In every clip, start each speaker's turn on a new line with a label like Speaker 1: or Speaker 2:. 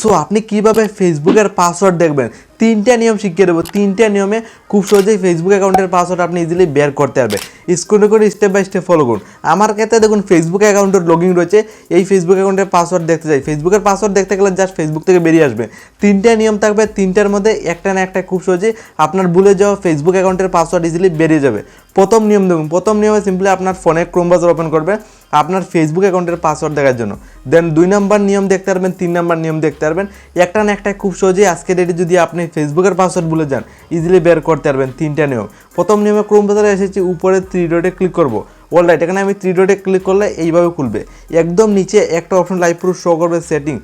Speaker 1: So আপনি কীভাবে ফেসবুকের পাসওয়ার্ড দেখবেন? তিনটা নিয়ম শিখিয়ে দেবো। তিনটা নিয়মে খুব সহজেই ফেসবুক অ্যাকাউন্টের পাসওয়ার্ড আপনি ইজিলি বের করতে পারবেন স্ক্রিনে করে স্টেপ বাই স্টেপ ফলো করুন। আমার ক্ষেত্রে দেখুন ফেসবুক অ্যাকাউন্টের লগিং রয়েছে। এই ফেসবুক অ্যাকাউন্টের পাসওয়ার্ড দেখতে চাই। ফেসবুকের পাসওয়ার্ড দেখতে গেলে জাস্ট ফেসবুক থেকে বেরিয়ে আসবে। তিনটা নিয়ম থাকবে। তিনটার মধ্যে একটা না একটা খুব সহজেই আপনার ভুলে যাওয়া ফেসবুক অ্যাকাউন্টের পাসওয়ার্ড ইজিলি বেরিয়ে যাবে। প্রথম নিয়ম দেখুন। প্রথম নিয়মে সিম্পলি আপনার ফোনে ক্রোম ব্রাউজার ওপেন করবে। আপনার ফেসবুক অ্যাকাউন্টের পাসওয়ার্ড দেখার জন্য। দেন দুই নাম্বার নিয়ম দেখতে পারবেন, তিন নাম্বার নিয়ম দেখতে পারবেন। একটা না একটা খুব সহজেই আজকে ডেটে যদি আপনি ফেসবুকের পাসওয়ার্ড ভুলে যান। ইজিলি বের করতে পারবেন তিনটা নিয়ম। প্রথম নিয়মে ক্রোম ব্রাউজারে এসেছি, উপরে থ্রি ডটে ক্লিক করব। অলরাইট এখানে আমি থ্রি ডটে ক্লিক করলে এইভাবে খুলবে। একদম নিচে একটা অপশন লাইভ প্রুফ শো করবে সেটিং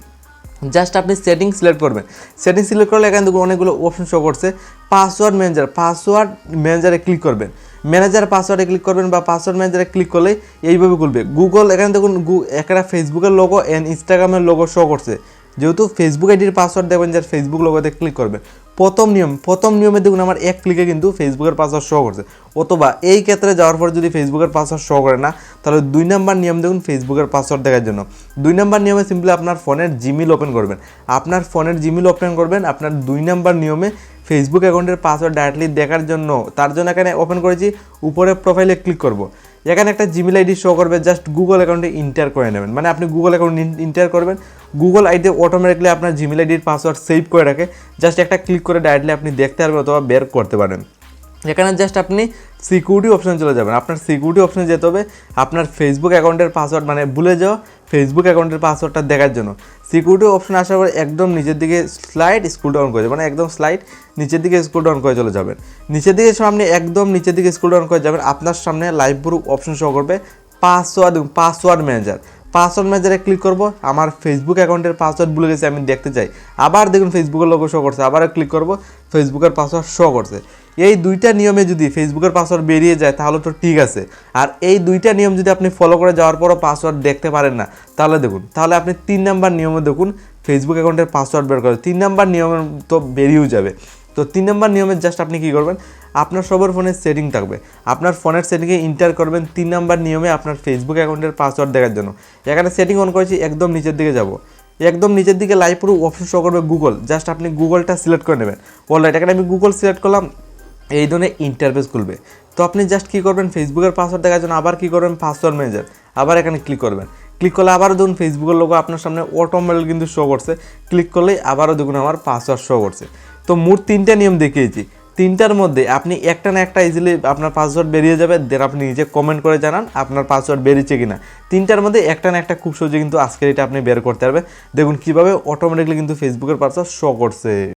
Speaker 1: জাস্ট আপনি সেটিং সিলেক্ট করবেন। সেটিং সিলেক্ট করলে এখানে দেখুন অনেকগুলো অপশন শো করছে। পাসওয়ার্ড ম্যানেজার পাসওয়ার্ড ম্যানেজারে ক্লিক করবেন। ম্যানেজার পাসওয়ার্ডে ক্লিক করবেন বা পাসওয়ার্ড ম্যানেজারে ক্লিক করলে এইভাবে খুলবে। গুগল এখানে দেখুন একটা ফেসবুকের লোগো অ্যান্ড ইনস্টাগ্রামের লোগো শো করছে। যেহেতু ফেসবুক আইডির পাসওয়ার্ড দেবেন যার ফেসবুক লোগোতে ক্লিক করবেন প্রথম নিয়ম, প্রথম নিয়মে দেখুন আমার এক ক্লিকে কিন্তু ফেসবুকের পাসওয়ার্ড শো করছে। অথবা এই ক্ষেত্রে যাওয়ার পর যদি ফেসবুকের পাসওয়ার্ড শো করে না, তাহলে দুই নাম্বার নিয়ম দেখুন ফেসবুকের পাসওয়ার্ড দেখার জন্য। দুই নাম্বার নিয়মে সিম্পলি আপনার ফোনের জিমেল ওপেন করবেন। আপনার ফোনের জিমেল ওপেন করবেন, আপনার দুই নাম্বার নিয়মে ফেসবুক অ্যাকাউন্টের পাসওয়ার্ড ডাইরেক্টলি দেখার জন্য, তার জন্য এখানে ওপেন করেছি, উপরে প্রোফাইলে ক্লিক করব। এখানে একটা জিমেল আইডি শো করবে জাস্ট গুগল অ্যাকাউন্টে ইন্টার করে নেবেন। মানে আপনি গুগল অ্যাকাউন্ট ইন্টার করবেন গুগল আইডি অটোমেটিকলি আপনার জিমেল আইডির পাসওয়ার্ড সেভ করে রাখে। জাস্ট একটা ক্লিক করে ডাইরেক্টলি আপনি দেখতে পারবেন অথবা বের করতে পারেন। এখানে জাস্ট আপনি সিকিউরিটি অপশনে চলে যাবেন। আপনার সিকিউরিটি অপশানে যেতে হবে আপনার ফেসবুক অ্যাকাউন্টের পাসওয়ার্ড মানে ভুলে যাওয়া ফেসবুক অ্যাকাউন্টের পাসওয়ার্ডটা দেখার জন্য। সিকিউরিটি অপশন আসার পর একদম নিচের দিকে স্লাইড স্কুল ডাউন করে মানে একদম স্লাইড নিচের দিকে স্কুল ডাউন করে চলে যাবেন। নিচের দিকে সামনে একদম নিচের দিকে স্কুল ডাউন করে যাবেন। আপনার সামনে লাইভ গ্রুপ অপশন শো করবে পাসওয়ার্ড পাসওয়ার্ড ম্যানেজার পাসওয়ার্ড ম্যানেজারে ক্লিক করব, আমার ফেসবুক অ্যাকাউন্টের পাসওয়ার্ড ভুলে গেছে, আমি দেখতে চাই। আবার দেখুন ফেসবুকের লোগো শো করছে, আবার ক্লিক করব ফেসবুকের পাসওয়ার্ড শো করছে। এই দুইটা নিয়মে যদি ফেসবুকের পাসওয়ার্ড বেরিয়ে যায়, তাহলে তো ঠিক আছে। আর এই দুইটা নিয়ম যদি আপনি ফলো করে যাওয়ার পরও পাসওয়ার্ড দেখতে পারেন না, তাহলে দেখুন, তাহলে আপনি তিন নাম্বার নিয়মে দেখুন ফেসবুক অ্যাকাউন্টের পাসওয়ার্ড বের করে, তিন নাম্বার নিয়ম তো বেরিয়েও যাবে। তো তিন নম্বর নিয়মের জাস্ট আপনি কী করবেন? আপনার সবার ফোনের সেটিং থাকবে। আপনার ফোনের সেটিংয়ে ইন্টার করবেন তিন নম্বর নিয়মে আপনার ফেসবুক অ্যাকাউন্টের পাসওয়ার্ড দেখার জন্য। এখানে সেটিং অন করেছি, একদম নিচের দিকে যাব। একদম নিচের দিকে লাইভ পুরো অপশন শো করবে গুগল জাস্ট আপনি গুগলটা সিলেক্ট করে নেবেন। অলরাইট এখানে আমি গুগল সিলেক্ট করলাম। এই ধরনের ইন্টারফেস খুলবে। তো আপনি জাস্ট কী করবেন? ফেসবুকের পাসওয়ার্ড দেখার জন্য আবার কী করবেন? পাসওয়ার্ড ম্যানেজার আবার এখানে ক্লিক করবেন। ক্লিক করলে আবারও দেখুন ফেসবুকের লোগো আপনার সামনে অটোমেটিক কিন্তু শো করছে। ক্লিক করলেই আবারও দেখুন আমার পাসওয়ার্ড শো করছে। তো মোট তিনটা নিয়ম দেখিয়েছি। তিনটার মধ্যে আপনি একটা না একটা ইজিলি আপনার পাসওয়ার্ড বেরিয়ে যাবে দেন আপনি নিজে কমেন্ট করে জানান আপনার পাসওয়ার্ড বেরিয়েছে কিনা। তিনটার মধ্যে একটা না একটা খুব সহজে কিন্তু আজকের এটা আপনি বের করতে পারবেন। দেখুন কীভাবে অটোমেটিকলি কিন্তু ফেসবুকের পাসওয়ার্ড শো করছে।